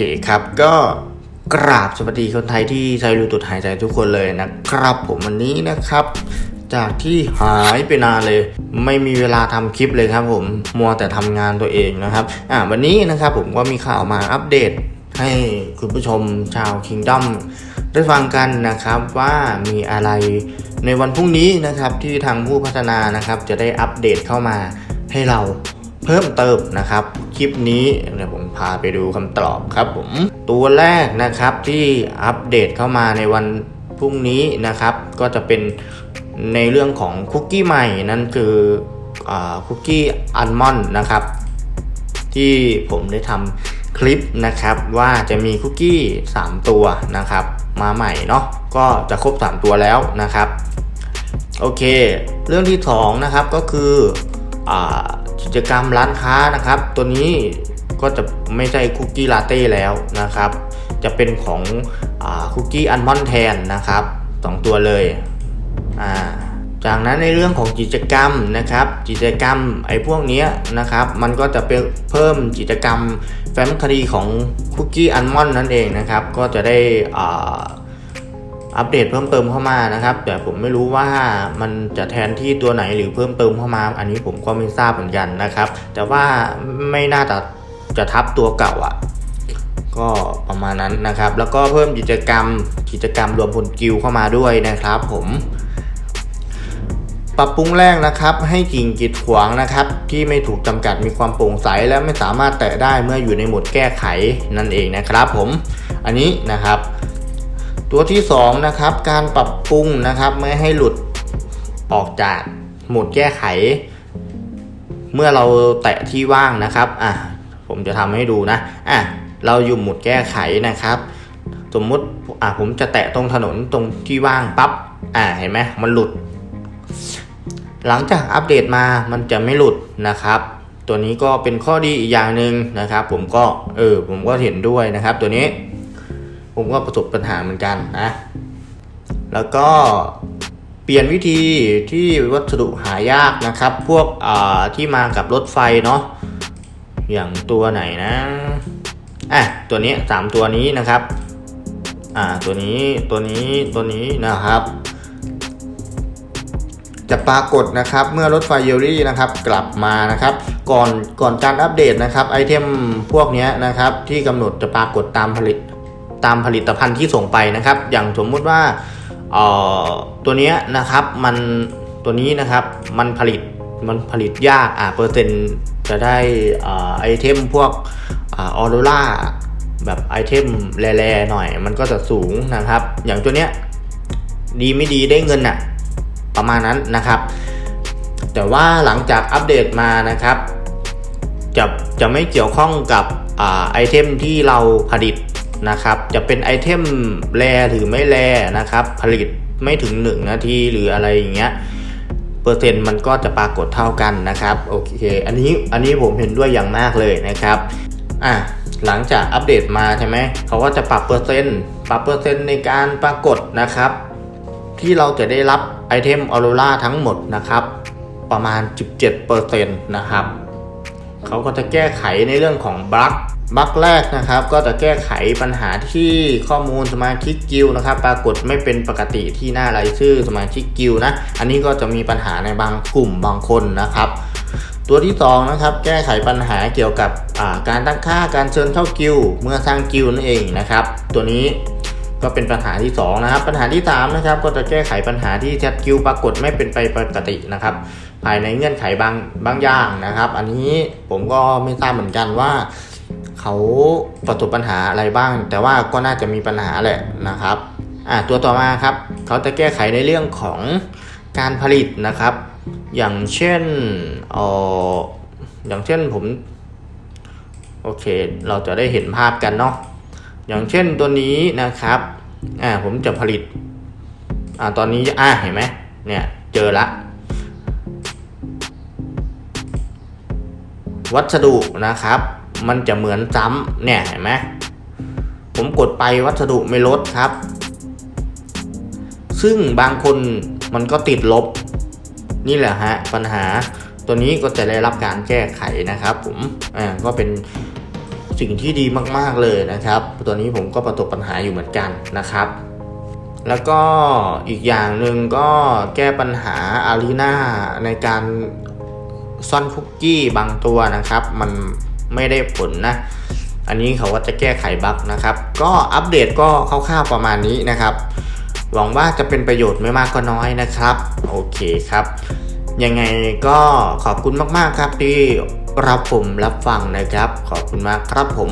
เคครับก็กราบสวัสดีคนไทยที่ใช้รูตุดหายใจทุกคนเลยนะครับ ผมวันนี้นะครับ จากที่หายไปนานเลย ไม่มีเวลาทำคลิปเลยครับ ผมมัวแต่ทำงานตัวเองนะครับอ่าวันนี้นะครับผมก็มีข่าวมาอัปเดต ให้คุณผู้ชมชาว Kingdom ได้ฟังกันนะครับว่ามีอะไรในวันพรุ่งนี้นะครับที่ทางผู้พัฒนานะครับ จะได้อัปเดตเข้ามาให้เรา เพิ่มเติมนะครับ คลิปนี้เดี๋ยวผมพาไปดูคำตอบครับผมตัวแรกนะครับที่อัปเดตเข้ามาในวันพรุ่งนี้นะครับ ก็จะเป็นในเรื่องของคุกกี้ใหม่นั่นคือคุกกี้อัลมอนด์นะครับ ที่ผมได้ทำคลิปนะครับว่าจะมีคุกกี้ 3 ตัวนะครับ มาใหม่เนาะก็จะครบ 3 ตัวแล้วนะครับ โอเค เรื่องที่ 2 นะครับก็คืออ กิจกรรมร้านค้านะครับ ตัวนี้ก็จะไม่ใช่คุกกี้ลาเต้แล้วนะครับ จะเป็นของคุกกี้อัลมอนด์แทนนะครับสองตัวเลยอ่าจากนั้นในเรื่องของกิจกรรมนะครับ กิจกรรมไอ้พวกนี้นะครับ มันก็จะเป็นเพิ่มกิจกรรมแฟ้มคดีของคุกกี้อัลมอนด์นั่นเองนะครับ ก็จะได้ อัปเดตเพิ่มเติมเข้ามานะครับ แต่ผมไม่รู้ว่ามันจะแทนที่ตัวไหนหรือเพิ่มเติมเข้ามา อันนี้ผมก็ไม่ทราบเหมือนกันนะครับ แต่ว่าไม่น่าจะจะทับตัวเก่าอะก็ประมาณนั้นนะครับ แล้วก็เพิ่มกิจกรรมกิจกรรมรวมพลกิลเข้ามาด้วยนะครับผม ปรับปรุงแรกนะครับ ให้กิ่งกีดขวางนะครับ ที่ไม่ถูกจำกัดมีความโปร่งใสและไม่สามารถแตะได้เมื่ออยู่ในโหมดแก้ไขนั่นเองนะครับผม อันนี้นะครับ ตัวที่2นะครับการปรับปรุงนะครับไม่ให้หลุดออกจากโหมดแก้ไข เมื่อเราแตะที่ว่างนะครับอะผมจะทำให้ดูนะอะเราอยู่โหมดแก้ไขนะครับ สมมุติอะผมจะแตะตรงถนนตรงที่ว่างปั๊บอะเห็นไหมมันหลุด หลังจากอัปเดตมามันจะไม่หลุดนะครับตัวนี้ก็เป็นข้อดีอีกอย่างหนึ่งนะครับ ผมก็เออผมก็เห็นด้วยนะครับ ตัวนี้ ผมก็ประสบปัญหาเหมือนกันนะ แล้วก็เปลี่ยนวิธีที่วัสดุหายากนะครับ พวกที่มากับรถไฟเนาะอย่างตัวไหนนะอะตัวนี้สามตัวนี้นะครับอ่าตัวนี้ตัวนี้ตัวนี้นะครับ จะปรากฏนะครับเมื่อรถไฟเยลลี่นะครับกลับมานะครับ ก่อนก่อนการอัปเดตนะครับไอเทมพวกนี้นะครับที่กำหนดจะปรากฏตามผลิต ตามผลิตภัณฑ์ที่ส่งไปนะครับ อย่างสมมุติว่าตัวนี้นะครับมันตัวนี้นะครับมันผลิตมันผลิตยากอ่าเปอร์เซ็นต์จะได้ไอเทมพวกออโรล่าแบบไอเทมแร่ๆหน่อย มันก็จะสูงนะครับ อย่างตัวเนี้ยดีไม่ดีได้เงินอะประมาณนั้นนะครับ แต่ว่าหลังจากอัปเดตมานะครับ จะจะไม่เกี่ยวข้องกับไอเทมที่เราผลิต นะครับจะเป็นไอเทมแรหรือไม่แรนะครับ ผลิตไม่ถึง 1 นาทีหรืออะไรอย่างเงี้ยเปอร์เซ็นต์มันก็จะปรากฏเท่ากันนะครับโอเคอันนี้อันนี้ผมเห็นด้วยอย่างมากเลยนะครับอะหลังจากอัปเดตมาใช่ไหมเขาก็จะปรับเปอร์เซ็นต์ปรับเปอร์เซ็นต์ในการปรากฏนะครับ ที่เราจะได้รับไอเทมออโรราทั้งหมดนะครับ ประมาณ 17%นะครับเขาก็จะแก้ไขในเรื่องของบั๊ก บั๊กแรกนะครับก็จะแก้ไขปัญหาที่ข้อมูลสมาชิกกิลนะครับ ปรากฏไม่เป็นปกติที่หน้ารายชื่อสมาชิกกิลนะ อันนี้ก็จะมีปัญหาในบางกลุ่มบางคนนะครับ ตัวที่2นะครับแก้ไขปัญหาเกี่ยวกับการตั้งค่าการเชิญเข้ากิลเมื่อสร้างกิลนั่นเองนะครับ ตัวนี้ก็เป็นปัญหาที่ 2 นะครับ ปัญหาที่3นะครับก็จะแก้ไขปัญหาที่แชทกิลปรากฏไม่เป็นไปปกตินะครับ ภายในเงื่อนไขบางบางอย่างนะครับ อันนี้ผมก็ไม่ทราบเหมือนกันว่า เขาประสบปัญหาอะไรบ้าง แต่ว่าก็น่าจะมีปัญหาแหละนะครับอ่าตัวต่อมาครับเขาจะแก้ไขในเรื่องของการผลิตนะครับ อย่างเช่นเอออย่างเช่นผมโอเค เราจะได้เห็นภาพกันเนาะอย่างเช่นตัวนี้นะครับอ่าผมจะผลิตอ่าตอนนี้อ่าเห็นไหมเนี่ยเจอละวัสดุนะครับ มันจะเหมือนซ้ำเนี่ยเห็นไหมผมกดไปวัสดุไม่ลดครับ ซึ่งบางคนมันก็ติดลบ นี่แหละฮะปัญหาตัวนี้ก็จะได้รับการแก้ไขนะครับ ผมอ่าก็เป็นสิ่งที่ดีมาก ๆเลยนะครับ ตัวนี้ผมก็ประสบปัญหาอยู่เหมือนกันนะครับ แล้วก็อีกอย่างหนึ่งก็แก้ปัญหาอารีนาในการซ่อนคุกกี้บางตัวนะครับ มัน ไม่ได้ผลนะ อันนี้เขาก็จะแก้ไขบั๊กนะครับ ก็อัปเดตก็คร่าวๆประมาณนี้นะครับ หวังว่าจะเป็นประโยชน์ไม่มากก็น้อยนะครับ โอเคครับ ยังไงก็ขอบคุณมากๆครับที่รับผมรับฟังนะครับ ขอบคุณมากครับผม